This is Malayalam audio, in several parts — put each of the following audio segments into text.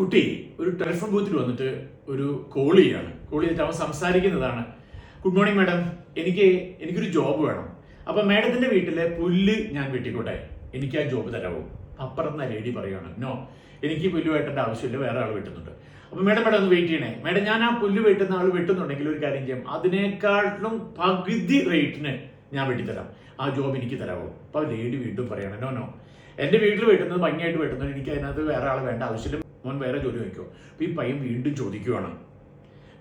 കുട്ടി ഒരു ടെലിഫോൺ ബൂത്തിൽ വന്നിട്ട് ഒരു കോൾ ചെയ്യാണ്. കോൾ ചെയ്തിട്ട് അവൻ സംസാരിക്കുന്നതാണ്. ഗുഡ് മോർണിംഗ് മാഡം എനിക്ക് എനിക്കൊരു ജോബ് വേണം. അപ്പൊ മാഡത്തിന്റെ വീട്ടിലെ പുല്ല് ഞാൻ വെട്ടിക്കോട്ടെ. എനിക്ക് ആ ജോബ് തരാമോ അപ്പുറത്ത് ലേഡി പറയുകയാണ് നോ എനിക്ക് പുല്ല് വെട്ടേണ്ട ആവശ്യമില്ല. വേറെ ആൾ വെട്ടുന്നുണ്ട്. അപ്പൊ മേഡം മേഡം ഒന്ന് വെയിറ്റ് ചെയ്യണേ. മേഡം ഞാൻ ആ പുല്ല് വെട്ടുന്ന ആൾ വെട്ടുന്നുണ്ടെങ്കിൽ ഒരു കാര്യം ചെയ്യാം. അതിനേക്കാളും പകുതി റേറ്റിന് ഞാൻ വെട്ടിത്തരാം. ആ ജോബ് എനിക്ക് തരാമോ അപ്പൊ ലേഡി വീണ്ടും പറയണം നോ നോ എന്റെ വീട്ടിൽ വെട്ടുന്നത് ഭംഗിയായിട്ട് വെട്ടുന്നത് എനിക്ക് അതിനകത്ത് വേറെ ആൾ വേണ്ട ആവശ്യമില്ല. മോൻ വേറെ ജോലി നോക്കിയോ അപ്പം ഈ പയ്യൻ വീണ്ടും ചോദിക്കുവാണ്.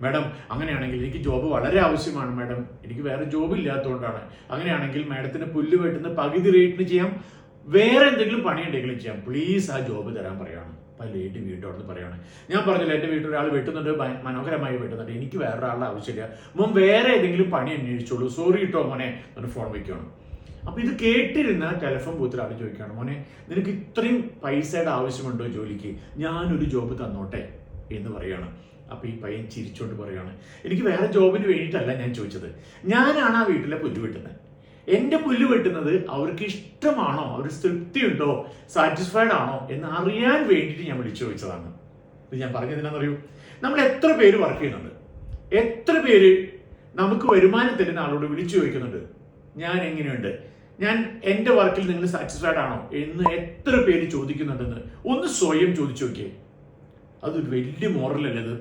മാഡം അങ്ങനെയാണെങ്കിൽ എനിക്ക് ജോബ് വളരെ ആവശ്യമാണ് മാഡം. എനിക്ക് വേറെ ജോബ് ഇല്ലാത്തതുകൊണ്ടാണ് അങ്ങനെയാണെങ്കിൽ മാഡത്തിന് പുല്ല് വെട്ടുന്ന പകുതി റേറ്റിന് ചെയ്യാം. വേറെ എന്തെങ്കിലും പണി ഉണ്ടെങ്കിലും ചെയ്യാം. പ്ലീസ് ആ ജോബ് തരാൻ പറയാണ്. അപ്പം ലേഡി വീണ്ടും അവിടെ പറയുകയാണ് ഞാൻ പറഞ്ഞില്ല എന്റെ വീട്ടിൽ ഒരാൾ വെട്ടുന്നുണ്ട് മനോഹരമായി വെട്ടുന്നുണ്ട്. എനിക്ക് വേറൊരാളുടെ ആവശ്യമില്ല. മോൻ വേറെ ഏതെങ്കിലും പണി അന്വേഷിച്ചോളൂ. സോറി കേട്ടോ മോനെ. എന്നിട്ട് ഫോൺ വയ്ക്കുകയാണ് അപ്പൊ ഇത് കേട്ടിരുന്ന ടെലിഫോൺ ബൂത്തിൽ ആൾ ചോദിക്കുകയാണ് മോനെ നിനക്ക് ഇത്രയും പൈസയുടെ ആവശ്യമുണ്ടോ ജോലിക്ക്? ഞാനൊരു ജോബ് തന്നോട്ടെ എന്ന് പറയാണ്. അപ്പൊ ഈ പയ്യൻ ചിരിച്ചോണ്ട് പറയാണ് എനിക്ക് വേറെ ജോബിന് വേണ്ടിയിട്ടല്ല ഞാൻ ചോദിച്ചത്. ഞാനാണ് ആ വീട്ടിലെ പുല്ല് വെട്ടുന്നത് എന്റെ പുല്ല് വെട്ടുന്നത് അവർക്ക് ഇഷ്ടമാണോ? അവർ തൃപ്തി ഉണ്ടോ സാറ്റിസ്ഫൈഡ് ആണോ? എന്ന് അറിയാൻ വേണ്ടിയിട്ട് ഞാൻ വിളിച്ചു ചോദിച്ചതാണ്. ഇത് ഞാൻ പറഞ്ഞതിനാണെന്നറിയൂ നമ്മൾ എത്ര പേര് വർക്ക് ചെയ്യുന്നുണ്ട്? എത്ര പേര് നമുക്ക് വരുമാനം തരുന്ന ആളോട് വിളിച്ചു ചോദിക്കുന്നുണ്ട്? ഞാൻ എങ്ങനെയുണ്ട്? ഞാൻ എന്റെ വർക്കിൽ നിങ്ങൾ സാറ്റിസ്ഫൈഡ് ആണോ എന്ന് എത്ര പേര് ചോദിക്കുന്നുണ്ടെന്ന് ഒന്ന് സ്വയം ചോദിച്ചു നോക്കിയേ. അതൊരു വലിയ മോറലല്ലേ ഇത്